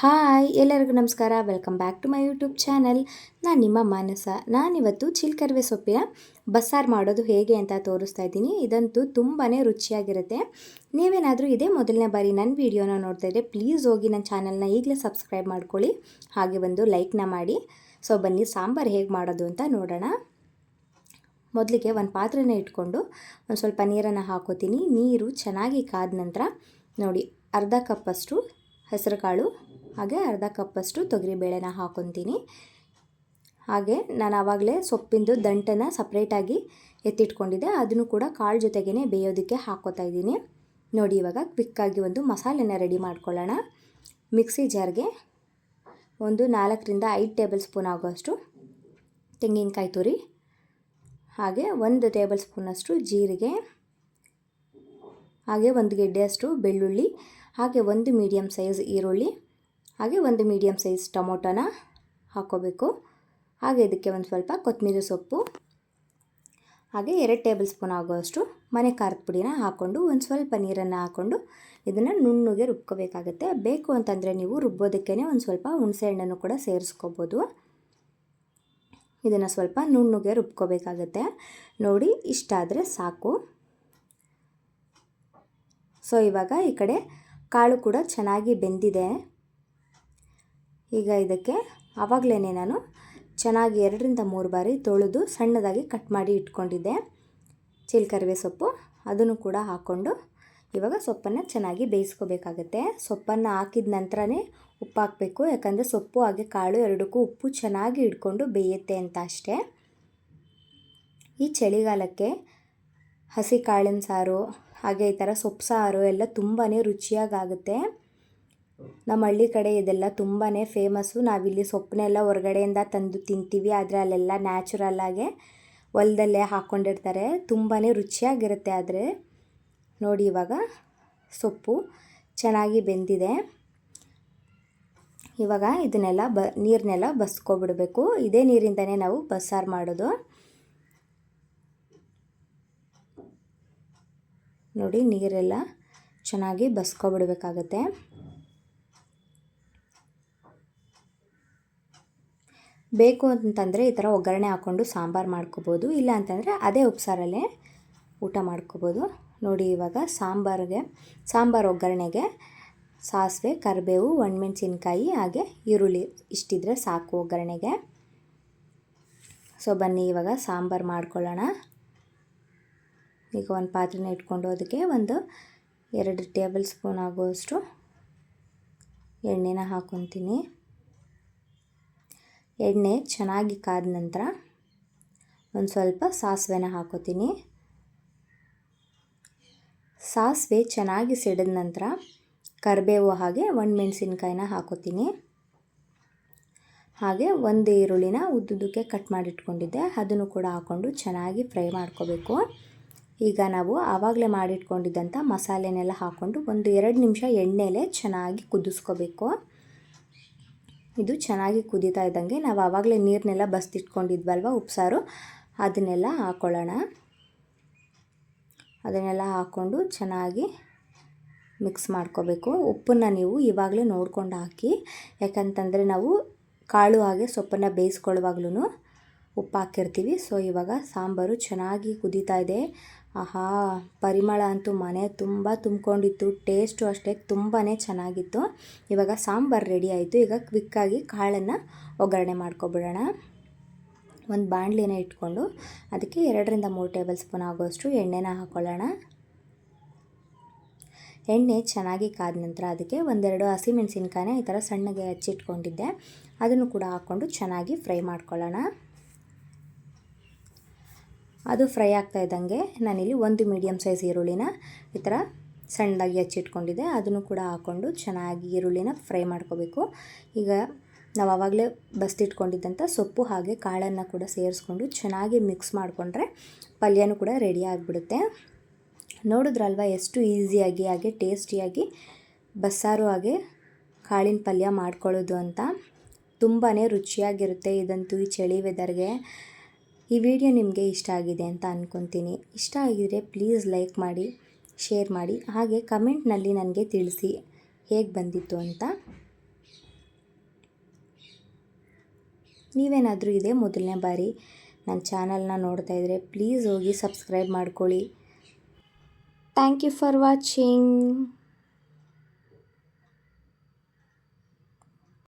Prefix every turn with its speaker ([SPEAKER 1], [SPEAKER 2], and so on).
[SPEAKER 1] Hi, ಎಲ್ಲರಿಗೂ ನಮಸ್ಕಾರ. Welcome back to my YouTube channel ನಾನು ನಿಮ್ಮ ಮಾನಸ. ನಾನಿವತ್ತು ಚಿಲ್ಕರ್ವೆ ಸೊಪ್ಪಿನ ಬಸ್ಸಾರು ಮಾಡೋದು ಹೇಗೆ ಅಂತ ತೋರಿಸ್ತಾ ಇದ್ದೀನಿ. ಇದಂತೂ ತುಂಬಾ ರುಚಿಯಾಗಿರುತ್ತೆ. ನೀವೇನಾದರೂ ಇದೇ ಮೊದಲನೇ ಬಾರಿ ನನ್ನ ವೀಡಿಯೋನ ನೋಡ್ತಾ ಇದ್ದರೆ ಪ್ಲೀಸ್ ಹೋಗಿ ನನ್ನ ಚಾನಲ್ನ ಈಗಲೇ ಸಬ್ಸ್ಕ್ರೈಬ್ ಮಾಡ್ಕೊಳ್ಳಿ. ಹಾಗೆ ಬಂದು ಲೈಕ್ನ ಮಾಡಿ. ಸೊ ಬನ್ನಿ, ಸಾಂಬಾರು ಹೇಗೆ ಮಾಡೋದು ಅಂತ ನೋಡೋಣ. ಮೊದಲಿಗೆ ಒಂದು ಪಾತ್ರೆನ ಇಟ್ಕೊಂಡು ಒಂದು ಸ್ವಲ್ಪ ನೀರನ್ನು ಹಾಕೋತೀನಿ. ನೀರು ಚೆನ್ನಾಗಿ ಕಾದ ನಂತರ ನೋಡಿ, ಅರ್ಧ ಕಪ್ಪಷ್ಟು ಹೆಸರು ಕಾಳು ಹಾಗೆ ಅರ್ಧ ಕಪ್ಪಷ್ಟು ತೊಗರಿಬೇಳೆನ ಹಾಕೊತೀನಿ. ಹಾಗೆ ನಾನು ಆವಾಗಲೇ ಸೊಪ್ಪಿಂದು ದಂಟನ್ನು ಸಪ್ರೇಟಾಗಿ ಎತ್ತಿಟ್ಕೊಂಡಿದ್ದೆ. ಅದನ್ನು ಕೂಡ ಕಾಳು ಜೊತೆಗೇ ಬೇಯೋದಕ್ಕೆ ಹಾಕೋತಾ ಇದ್ದೀನಿ. ನೋಡಿ, ಇವಾಗ ಕ್ವಿಕ್ಕಾಗಿ ಒಂದು ಮಸಾಲೆನ ರೆಡಿ ಮಾಡ್ಕೊಳ್ಳೋಣ. ಮಿಕ್ಸಿ ಜಾರ್ಗೆ ಒಂದು ನಾಲ್ಕರಿಂದ ಐದು ಟೇಬಲ್ ಸ್ಪೂನ್ ಆಗೋಷ್ಟು ತೆಂಗಿನಕಾಯಿ ತುರಿ, ಹಾಗೆ ಒಂದು ಟೇಬಲ್ ಸ್ಪೂನಷ್ಟು ಜೀರಿಗೆ, ಹಾಗೆ ಒಂದು ಗೆಡ್ಡೆಯಷ್ಟು ಬೆಳ್ಳುಳ್ಳಿ, ಹಾಗೆ ಒಂದು ಮೀಡಿಯಮ್ ಸೈಜ್ ಈರುಳ್ಳಿ ಹಾಗೆ ಒಂದು ಮೀಡಿಯಮ್ ಸೈಜ್ ಟೊಮೊಟೊನ ಹಾಕ್ಕೋಬೇಕು ಹಾಗೆ ಇದಕ್ಕೆ ಒಂದು ಸ್ವಲ್ಪ ಕೊತ್ತಂಬರಿ ಸೊಪ್ಪು. ಹಾಗೆ ಎರಡು ಟೇಬಲ್ ಸ್ಪೂನ್ ಆಗುವಷ್ಟು ಮನೆ ಖಾರದ ಪುಡಿನ ಹಾಕ್ಕೊಂಡು ಒಂದು ಸ್ವಲ್ಪ ನೀರನ್ನು ಹಾಕ್ಕೊಂಡು ಇದನ್ನು ನುಣ್ಣಗೆ ರುಬ್ಕೋಬೇಕಾಗುತ್ತೆ. ಬೇಕು ಅಂತಂದರೆ ನೀವು ರುಬ್ಬೋದಕ್ಕೇ ಒಂದು ಸ್ವಲ್ಪ ಹುಣಸೆ ಕೂಡ ಸೇರಿಸ್ಕೋಬೋದು. ಇದನ್ನು ಸ್ವಲ್ಪ ನುಣ್ಣಗೆ ರುಬ್ಕೋಬೇಕಾಗತ್ತೆ. ನೋಡಿ ಇಷ್ಟಾದರೆ ಸಾಕು. ಸೊ ಇವಾಗ ಈ ಕಡೆ ಕಾಳು ಕೂಡ ಚೆನ್ನಾಗಿ ಬೆಂದಿದೆ. ಈಗ ಇದಕ್ಕೆ ಆವಾಗಲೇ ನಾನು ಚೆನ್ನಾಗಿ ಎರಡರಿಂದ ಮೂರು ಬಾರಿ ತೊಳೆದು ಸಣ್ಣದಾಗಿ ಕಟ್ ಮಾಡಿ ಇಟ್ಕೊಂಡಿದ್ದೆ. ಚಿಲ್ಕರಿವೆ ಸೊಪ್ಪು, ಅದನ್ನು ಕೂಡ ಹಾಕ್ಕೊಂಡು ಇವಾಗ ಸೊಪ್ಪನ್ನು ಚೆನ್ನಾಗಿ ಬೇಯಿಸ್ಕೋಬೇಕಾಗತ್ತೆ. ಸೊಪ್ಪನ್ನು ಹಾಕಿದ ನಂತರನೇ ಉಪ್ಪು ಹಾಕಬೇಕು, ಯಾಕಂದರೆ ಸೊಪ್ಪು ಹಾಗೆ ಕಾಳು ಎರಡಕ್ಕೂ ಉಪ್ಪು ಚೆನ್ನಾಗಿ ಇಟ್ಕೊಂಡು ಬೇಯುತ್ತೆ ಅಂತ ಅಷ್ಟೇ. ಈ ಚಳಿಗಾಲಕ್ಕೆ ಹಸಿ ಕಾಳಿನ ಸಾರು, ಹಾಗೆ ಈ ಥರ ಸೊಪ್ಪು ಸಾರು ಎಲ್ಲ ತುಂಬಾ ರುಚಿಯಾಗುತ್ತೆ ನಮ್ಮ ಹಳ್ಳಿ ಕಡೆ ಇದೆಲ್ಲ ತುಂಬಾ ಫೇಮಸ್ಸು ನಾವಿಲ್ಲಿ ಸೊಪ್ಪನ್ನೆಲ್ಲ ಹೊರಗಡೆಯಿಂದ ತಂದು ತಿಂತೀವಿ. ಆದರೆ ಅಲ್ಲೆಲ್ಲ ನ್ಯಾಚುರಲ್ಲಾಗೆ ಹೊಲದಲ್ಲೇ ಹಾಕ್ಕೊಂಡಿರ್ತಾರೆ ತುಂಬಾ ರುಚಿಯಾಗಿರುತ್ತೆ ಆದರೆ. ನೋಡಿ ಇವಾಗ ಸೊಪ್ಪು ಚೆನ್ನಾಗಿ ಬೆಂದಿದೆ. ಇವಾಗ ಇದನ್ನೆಲ್ಲ ಬ ನೀರನ್ನೆಲ್ಲ ಬಸ್ಕೊಬಿಡಬೇಕು. ಇದೇ ನೀರಿಂದನೇ ನಾವು ಬಸ್ಸಾರು ಮಾಡೋದು. ನೋಡಿ ನೀರೆಲ್ಲ ಚೆನ್ನಾಗಿ ಬಸ್ಕೊಬಿಡ್ಬೇಕಾಗತ್ತೆ. ಬೇಕು ಅಂತಂದರೆ ಈ ಥರ ಒಗ್ಗರಣೆ ಹಾಕ್ಕೊಂಡು ಸಾಂಬಾರು ಮಾಡ್ಕೋಬೋದು. ಇಲ್ಲ ಅಂತಂದರೆ ಅದೇ ಉಪ್ಸಾರಲ್ಲೇ ಊಟ ಮಾಡ್ಕೋಬೋದು. ನೋಡಿ ಇವಾಗ ಸಾಂಬಾರಿಗೆ, ಸಾಂಬಾರು ಒಗ್ಗರಣೆಗೆ ಸಾಸಿವೆ, ಕರಿಬೇವು, ಒಣಮೆಣ್ಸಿನ್ಕಾಯಿ, ಹಾಗೆ ಈರುಳ್ಳಿ ಇಷ್ಟಿದ್ರೆ ಸಾಕು ಒಗ್ಗರಣೆಗೆ. ಸೊ ಬನ್ನಿ ಇವಾಗ ಸಾಂಬಾರು ಮಾಡ್ಕೊಳ್ಳೋಣ. ಈಗ ಒಂದು ಪಾತ್ರೆನ ಇಟ್ಕೊಂಡು ಅದಕ್ಕೆ ಒಂದು ಎರಡು ಟೇಬಲ್ ಸ್ಪೂನ್ ಆಗುವಷ್ಟು ಎಣ್ಣೆನ ಹಾಕ್ಕೊತೀನಿ ಎಣ್ಣೆ ಚೆನ್ನಾಗಿ ಕಾದ ನಂತರ ಒಂದು ಸ್ವಲ್ಪ ಸಾಸಿವೆನ ಹಾಕೋತೀನಿ. ಸಾಸಿವೆ ಚೆನ್ನಾಗಿ ಸಿಡಿದ ನಂತರ ಕರಿಬೇವು ಹಾಗೆ ಮೆಣಸಿನ್ಕಾಯಿನ ಹಾಕೋತೀನಿ. ಹಾಗೆ ಒಂದು ಈರುಳ್ಳಿನ ಉದ್ದುದಕ್ಕೆ ಕಟ್ ಮಾಡಿಟ್ಕೊಂಡಿದ್ದೆ. ಅದನ್ನು ಕೂಡ ಹಾಕ್ಕೊಂಡು ಚೆನ್ನಾಗಿ ಫ್ರೈ ಮಾಡ್ಕೋಬೇಕು. ಈಗ ನಾವು ಆವಾಗಲೇ ಮಾಡಿಟ್ಕೊಂಡಿದ್ದಂಥ ಮಸಾಲೆನೆಲ್ಲ ಹಾಕ್ಕೊಂಡು ಒಂದು ಎರಡು ನಿಮಿಷ ಎಣ್ಣೆಲೆ ಚೆನ್ನಾಗಿ ಕುದಿಸ್ಕೋಬೇಕು. ಇದು ಚೆನ್ನಾಗಿ ಕುದೀತಾ ಇದ್ದಂಗೆ ನಾವು ಆವಾಗಲೇ ನೀರನ್ನೆಲ್ಲ ಬಸ್ತಿಟ್ಕೊಂಡಿದ್ವಲ್ವ ಉಪ್ಸಾರು? ಅದನ್ನೆಲ್ಲ ಹಾಕ್ಕೊಳ್ಳೋಣ ಅದನ್ನೆಲ್ಲ ಹಾಕ್ಕೊಂಡು ಚೆನ್ನಾಗಿ ಮಿಕ್ಸ್ ಮಾಡ್ಕೋಬೇಕು. ಉಪ್ಪನ್ನು ನೀವು ಇವಾಗಲೇ ನೋಡ್ಕೊಂಡು ಹಾಕಿ, ಯಾಕಂತಂದರೆ ನಾವು ಕಾಳು ಹಾಗೆ ಸೊಪ್ಪನ್ನು ಬೇಯಿಸ್ಕೊಳ್ಳುವಾಗ್ಲೂ ಉಪ್ಪು ಹಾಕಿರ್ತೀವಿ. ಸೊ, ಇವಾಗ ಸಾಂಬಾರು ಚೆನ್ನಾಗಿ ಕುದೀತಾ ಇದೆ. ಆಹಾ, ಪರಿಮಳ ಅಂತೂ ಮನೆ ತುಂಬ ತುಂಬಿಕೊಂಡಿತ್ತು. ಟೇಸ್ಟು ಅಷ್ಟೇ ತುಂಬಾ ಚೆನ್ನಾಗಿತ್ತು. ಇವಾಗ ಸಾಂಬಾರು ರೆಡಿ ಆಯಿತು. ಈಗ ಕ್ವಿಕ್ಕಾಗಿ ಕಾಳನ್ನು ಒಗ್ಗರಣೆ ಮಾಡ್ಕೊಬಿಡೋಣ. ಒಂದು ಬಾಣಲಿನ ಇಟ್ಕೊಂಡು ಅದಕ್ಕೆ ಎರಡರಿಂದ ಮೂರು ಟೇಬಲ್ ಸ್ಪೂನ್ ಆಗೋಷ್ಟು ಎಣ್ಣೆನ ಹಾಕ್ಕೊಳ್ಳೋಣ ಎಣ್ಣೆ ಚೆನ್ನಾಗಿ ಕಾದ ನಂತರ ಅದಕ್ಕೆ ಒಂದೆರಡು ಹಸಿಮೆಣಸಿನ್ಕಾಯಿನ ಈ ಥರ ಸಣ್ಣಗೆ ಹಚ್ಚಿಟ್ಕೊಂಡಿದ್ದೆ. ಅದನ್ನು ಕೂಡ ಹಾಕ್ಕೊಂಡು ಚೆನ್ನಾಗಿ ಫ್ರೈ ಮಾಡ್ಕೊಳ್ಳೋಣ. ಅದು ಫ್ರೈ ಆಗ್ತಾ ಇದ್ದಂಗೆ ನಾನಿಲ್ಲಿ ಒಂದು ಮೀಡಿಯಮ್ ಸೈಜ್ ಈರುಳ್ಳಿನ ಈ ಥರ ಸಣ್ಣದಾಗಿ ಹಚ್ಚಿಟ್ಕೊಂಡಿದ್ದೆ. ಅದನ್ನು ಕೂಡ ಹಾಕ್ಕೊಂಡು ಚೆನ್ನಾಗಿ ಈರುಳ್ಳಿನ ಫ್ರೈ ಮಾಡ್ಕೋಬೇಕು. ಈಗ ನಾವು ಆವಾಗಲೇ ಬಸ್ತಿಟ್ಕೊಂಡಿದ್ದಂಥ ಸೊಪ್ಪು ಹಾಗೆ ಕಾಳನ್ನು ಕೂಡ ಸೇರಿಸ್ಕೊಂಡು ಚೆನ್ನಾಗಿ ಮಿಕ್ಸ್ ಮಾಡಿಕೊಂಡ್ರೆ ಪಲ್ಯನೂ ಕೂಡ ರೆಡಿ ಆಗಿಬಿಡುತ್ತೆ. ನೋಡಿದ್ರಲ್ವ ಎಷ್ಟು ಈಸಿಯಾಗಿ ಹಾಗೆ ಟೇಸ್ಟಿಯಾಗಿ ಬಸ್ಸಾರು ಹಾಗೆ ಕಾಳಿನ ಪಲ್ಯ ಮಾಡ್ಕೊಳ್ಳೋದು ಅಂತ. ತುಂಬಾ ರುಚಿಯಾಗಿರುತ್ತೆ ಇದಂತೂ ಈ ಚಳಿ ವೆದರ್ಗೆ ಈ ವಿಡಿಯೋ ನಿಮಗೆ ಇಷ್ಟ ಆಗಿದೆ ಅಂತ ಅಂದ್ಕೊತೀನಿ ಇಷ್ಟ ಆಗಿದ್ರೆ ಪ್ಲೀಸ್ ಲೈಕ್ ಮಾಡಿ ಶೇರ್ ಮಾಡಿ, ಹಾಗೆ ಕಮೆಂಟ್ನಲ್ಲಿ ನನಗೆ ತಿಳಿಸಿ ಹೇಗೆ ಬಂದಿತ್ತು ಅಂತ. ನೀವೇನಾದರೂ ಇದೇ ಮೊದಲನೇ ಬಾರಿ ನನ್ನ ಚಾನಲ್ನ ನೋಡ್ತಾ ಇದ್ದರೆ ಪ್ಲೀಸ್ ಹೋಗಿ ಸಬ್ಸ್ಕ್ರೈಬ್ ಮಾಡ್ಕೊಳ್ಳಿ. Thank you for watching